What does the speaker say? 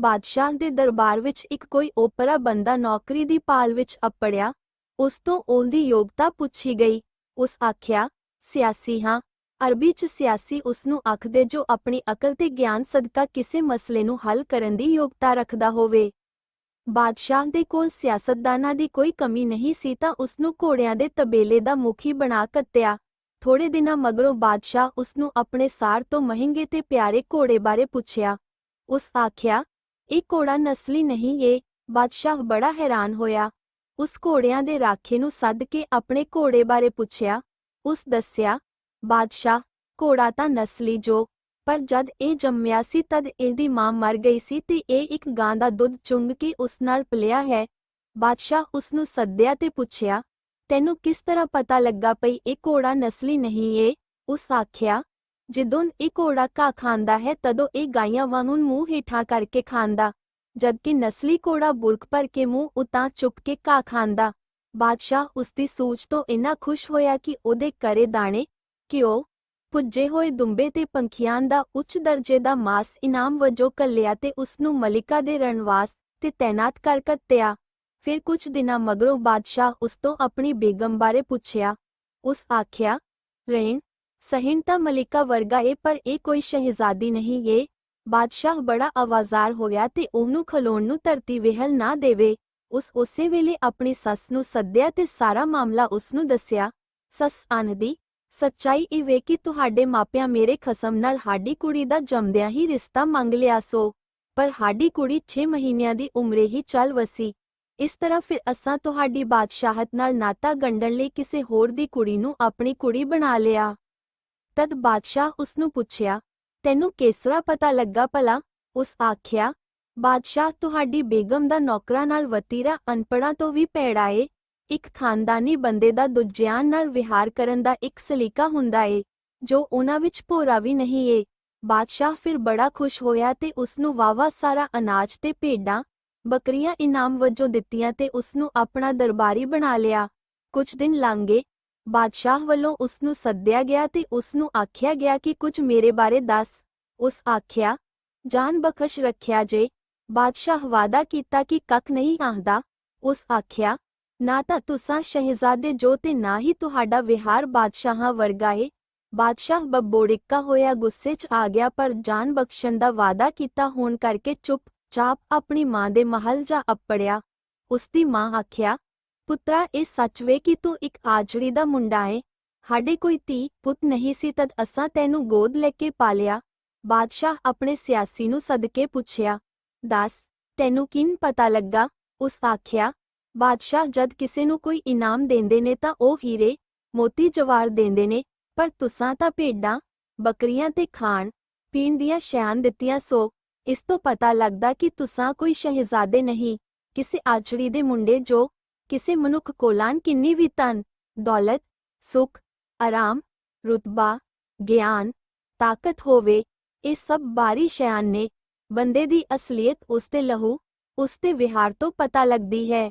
ਬਾਦਸ਼ਾਹ ਦੇ ਦਰਬਾਰ ਵਿੱਚ ਇੱਕ ਕੋਈ ਓਪਰਾ ਬੰਦਾ ਨੌਕਰੀ ਦੀ ਭਾਲ ਵਿੱਚ ਅਪੜਿਆ, ਉਸ ਤੋਂ ਉਹਦੀ ਯੋਗਤਾ ਪੁੱਛੀ ਗਈ। ਉਸ ਆਖਿਆ, ਸਿਆਸੀ ਹਾਂ। ਅਰਬੀ ਚ ਸਿਆਸੀ ਉਸ ਨੂੰ ਆਖਦੇ ਜੋ ਆਪਣੀ ਅਕਲ ਤੇ ਗਿਆਨ ਸਦਕਾ ਕਿਸੇ ਮਸਲੇ ਨੂੰ ਹੱਲ ਕਰਨ ਦੀ ਯੋਗਤਾ ਰੱਖਦਾ ਹੋਵੇ। ਬਾਦਸ਼ਾਹ ਦੇ ਕੋਲ ਸਿਆਸਤਦਾਨਾਂ ਦੀ ਕੋਈ ਕਮੀ ਨਹੀਂ ਸੀ ਤਾਂ ਉਸ ਨੂੰ ਘੋੜਿਆਂ ਦੇ ਤਬੇਲੇ ਦਾ ਮੁਖੀ ਬਣਾ ਕੱਤਿਆ। ਥੋੜੇ ਦਿਨਾਂ ਮਗਰੋਂ ਬਾਦਸ਼ਾਹ ਉਸ ਨੂੰ ਆਪਣੇ ਸਾਰ ਤੋਂ ਮਹਿੰਗੇ ਤੇ ਪਿਆਰੇ ਘੋੜੇ ਬਾਰੇ ਪੁੱਛਿਆ। ਉਸ ਆਖਿਆ ਇਹ ਘੋੜਾ ਨਸਲੀ ਨਹੀਂ ਏ। ਬਾਦਸ਼ਾਹ ਬੜਾ ਹੈਰਾਨ ਹੋਇਆ। ਉਸ ਘੋੜਿਆਂ ਦੇ ਰਾਖੇ ਨੂੰ ਸੱਦ ਕੇ ਆਪਣੇ ਘੋੜੇ ਬਾਰੇ ਪੁੱਛਿਆ। ਉਸ ਦੱਸਿਆ, ਬਾਦਸ਼ਾਹ, ਘੋੜਾ ਤਾਂ ਨਸਲੀ ਜੋ, ਪਰ ਜਦ ਇਹ ਜੰਮਿਆ ਸੀ ਤਦ ਇਹਦੀ ਮਾਂ ਮਰ ਗਈ ਸੀ ਤੇ ਇਹ ਇੱਕ ਗਾਂ ਦਾ ਦੁੱਧ ਚੁੰਗ ਕੇ ਉਸ ਨਾਲ ਪਲਿਆ ਹੈ। ਬਾਦਸ਼ਾਹ ਉਸ ਨੂੰ ਸੱਦਿਆ ਤੇ ਪੁੱਛਿਆ, ਤੈਨੂੰ ਕਿਸ ਤਰ੍ਹਾਂ ਪਤਾ ਲੱਗਾ ਪਈ ਇਹ ਘੋੜਾ ਨਸਲੀ ਨਹੀਂ ਏ? ਉਸ ਆਖਿਆ ਜਦੋਂ ਇਹ ਘੋੜਾ ਘਾਹ ਖਾਂਦਾ ਹੈ, ਤਦੋਂ ਇਹ ਗਾਈਆਂ ਵਾਂਗੂ ਮੂੰਹ ਹੇਠਾਂ ਕਰਕੇ ਖਾਂਦਾ। ਜਦਕਿ ਨਸਲੀ ਘੋੜਾ ਬੁਰਕ ਭਰ ਕੇ ਮੂੰਹ ਉਤਾਂ ਚੁੱਕ ਕੇ ਘਾਹ ਖਾਂਦਾ, ਬਾਦਸ਼ਾਹ ਉਸ ਦੀ ਸੂਝ ਤੋਂ ਇੰਨਾ ਖੁਸ਼ ਹੋਇਆ ਕਿ ਉਹਦੇ ਕਰੇ ਦਾਣੇ, ਘਿਓ ਪੁੱਜੇ ਹੋਏ ਦੁੰਬੇ ਤੇ ਪੰਖੀਆਂ ਦਾ ਉੱਚ ਦਰਜੇ ਦਾ ਮਾਸ ਇਨਾਮ ਵਜੋਂ ਕੱਲਿਆ ਤੇ ਉਸ ਨੂੰ ਮਲਿਕਾ ਦੇ ਰਣਵਾਸ ਤੇ ਤੈਨਾਤ ਕਰ ਕੱਤਿਆ। ਫਿਰ ਕੁਝ ਦਿਨਾਂ ਮਗਰੋਂ ਬਾਦਸ਼ਾਹ ਉਸ ਤੋਂ ਆਪਣੀ ਬੇਗਮ ਬਾਰੇ ਪੁੱਛਿਆ। ਉਸ ਆਖਿਆ ਰਹਿਣ ਸਹਿਣ ਤਾਂ ਮਲਿਕਾ ਵਰਗਾ ਏ, ਪਰ ਇਹ ਕੋਈ ਸ਼ਹਿਜ਼ਾਦੀ ਨਹੀਂ ਏ। ਬਾਦਸ਼ਾਹ ਬੜਾ ਆਵਾਜ਼ਾਰ ਹੋਇਆ ਤੇ ਉਹਨੂੰ ਖਲੋਣ ਨੂੰ ਧਰਤੀ ਵਿਹਲ ਨਾ ਦੇਵੇ। ਉਸ ਉਸੇ ਵੇਲੇ ਆਪਣੀ ਸੱਸ ਨੂੰ ਸੱਦਿਆ ਤੇ ਸਾਰਾ ਮਾਮਲਾ ਉਸ ਨੂੰ ਦੱਸਿਆ। ਸੱਸ ਆਨਦੀ ਸੱਚਾਈ ਇਹ ਵੇ ਕਿ ਤੁਹਾਡੇ ਮਾਪਿਆਂ ਮੇਰੇ ਖਸਮ ਨਾਲ ਸਾਡੀ ਕੁੜੀ ਦਾ ਜੰਮਦਿਆਂ ਹੀ ਰਿਸ਼ਤਾ ਮੰਗ ਲਿਆ ਸੋ, ਪਰ ਹਾਡੀ ਕੁੜੀ 6 ਮਹੀਨਿਆਂ ਦੀ ਉਮਰੇ ਹੀ ਚੱਲ ਵਸੀ। ਇਸ ਤਰ੍ਹਾਂ ਫਿਰ ਅਸਾਂ ਤੁਹਾਡੀ ਬਾਦਸ਼ਾਹਤ ਨਾਲ ਨਾਤਾ ਗੰਢਣ ਲਈ ਕਿਸੇ ਹੋਰ ਦੀ ਕੁੜੀ ਨੂੰ ਆਪਣੀ ਕੁੜੀ ਬਣਾ ਲਿਆ। ਤਦ ਬਾਦਸ਼ਾਹ ਉਸ ਨੂੰ ਪੁੱਛਿਆ, ਤੈਨੂੰ ਕੇਸਰਾ ਪਤਾ ਲੱਗਾ ਭਲਾ? ਉਸ ਆਖਿਆ, ਬਾਦਸ਼ਾਹ, ਤੁਹਾਡੀ ਬੇਗਮ ਦਾ ਨੌਕਰਾਂ ਨਾਲ ਵਤੀਰਾ ਅਨਪੜਾਂ ਤੋਂ ਵੀ ਭੈੜਾ ਏ ਇੱਕ ਖਾਨਦਾਨੀ ਬੰਦੇ ਦਾ ਦੂਜਿਆਂ ਨਾਲ ਵਿਹਾਰ ਕਰਨ ਦਾ ਇੱਕ ਸਲੀਕਾ ਹੁੰਦਾ ਏ, ਜੋ ਉਹਨਾਂ ਵਿੱਚ ਭੋਰਾ ਵੀ ਨਹੀਂ ਏ। ਬਾਦਸ਼ਾਹ ਫਿਰ ਬੜਾ ਖੁਸ਼ ਹੋਇਆ ਤੇ ਉਸ ਨੂੰ ਵਾਵਾ ਸਾਰਾ ਅਨਾਜ ਤੇ ਭੇਡਾਂ, ਬੱਕਰੀਆਂ, ਇਨਾਮ ਵਜੋਂ ਦਿੱਤੀਆਂ ਤੇ ਉਸ ਨੂੰ ਆਪਣਾ ਦਰਬਾਰੀ ਬਣਾ ਲਿਆ। ਕੁਝ ਦਿਨ ਲੰਘੇ ਬਾਦਸ਼ਾਹ ਵੱਲੋਂ ਉਸ ਨੂੰ ਸੱਦਿਆ ਗਿਆ ਤੇ ਉਸ ਨੂੰ ਆਖਿਆ ਗਿਆ ਕਿ ਕੁਝ ਮੇਰੇ ਬਾਰੇ ਦੱਸ। ਉਸ ਆਖਿਆ, ਜਾਨ ਬਖਸ਼ ਰੱਖਿਆ ਜੇ। ਬਾਦਸ਼ਾਹ ਵਾਦਾ ਕੀਤਾ ਕਿ ਕੱਖ ਨਹੀਂ ਆਹਦਾ। ਉਸ ਆਖਿਆ, ਨਾ ਤਾਂ ਤੁਸਾਂ ਸ਼ਹਿਜ਼ਾਦੇ ਜੋ ਤੇ ਨਾ ਹੀ ਤੁਹਾਡਾ ਵਿਹਾਰ ਬਾਦਸ਼ਾਹਾਂ ਵਰਗਾ ਏ। ਬਾਦਸ਼ਾਹ ਬੱਬੋੜਿੱਕਾ ਹੋਇਆ ਗੁੱਸੇ 'ਚ ਆ ਗਿਆ ਪਰ ਜਾਨ ਬਖਸ਼ਣ ਦਾ ਵਾਦਾ ਕੀਤਾ ਹੋਣ ਕਰਕੇ ਚੁੱਪ ਚਾਪ ਆਪਣੀ ਮਾਂ ਦੇ ਮਹਲ ਜਾ ਅੱਪੜਿਆ। ਉਸ ਦੀ ਮਾਂ ਆਖਿਆ ਪੁੱਤਰਾ, ਇਹ ਸੱਚ ਵੇ ਕਿ ਤੂੰ ਇੱਕ ਆਜੜੀ ਦਾ ਮੁੰਡਾ ਏ। ਸਾਡੇ ਕੋਈ ਧੀ ਪੁੱਤ ਨਹੀਂ ਸੀ ਤਦ ਅਸਾਂ ਤੈਨੂੰ ਗੋਦ ਲੈ ਕੇ ਪਾਲਿਆ। ਬਾਦਸ਼ਾਹ ਆਪਣੇ ਸਿਆਸੀ ਨੂੰ ਸਦਕੇ ਪੁੱਛਿਆ, ਦੱਸ, ਤੈਨੂੰ ਕਿਨ ਪਤਾ ਲੱਗਾ? ਉਸ ਆਖਿਆ, ਬਾਦਸ਼ਾਹ, ਜਦ ਕਿਸੇ ਨੂੰ ਕੋਈ ਇਨਾਮ ਦਿੰਦੇ ਨੇ ਤਾਂ ਉਹ ਹੀਰੇ, ਮੋਤੀ ਜਵਾਰ ਦਿੰਦੇ ਨੇ, ਪਰ ਤੁਸਾਂ ਤਾਂ ਭੇਡਾਂ, ਬੱਕਰੀਆਂ ਤੇ ਖਾਣ, ਪੀਣ ਦੀਆਂ ਸ਼ੈਆਂ ਦਿੱਤੀਆਂ ਸੋ, ਇਸ ਤੋਂ ਪਤਾ ਲੱਗਦਾ ਕਿ ਤੁਸਾਂ ਕੋਈ ਸ਼ਹਿਜ਼ਾਦੇ ਨਹੀਂ, ਕਿਸੇ ਆਛੜੀ ਦੇ ਮੁੰਡੇ ਜੋ ਕਿਸੇ ਮਨੁੱਖ ਕੋਲਾਂ ਕਿੰਨੀ ਵੀ ਧਨ ਦੌਲਤ ਸੁਖ ਆਰਾਮ ਰੁਤਬਾ ਗਿਆਨ ਤਾਕਤ ਹੋਵੇ ਇਹ ਸਭ ਬਾਰੀ ਸ਼ੈਆਂ ਨੇ ਬੰਦੇ ਦੀ ਅਸਲੀਅਤ ਉਸ ਦੇ ਲਹੂ ਉਸ ਦੇ ਵਿਹਾਰ ਤੋਂ ਪਤਾ ਲੱਗਦੀ ਹੈ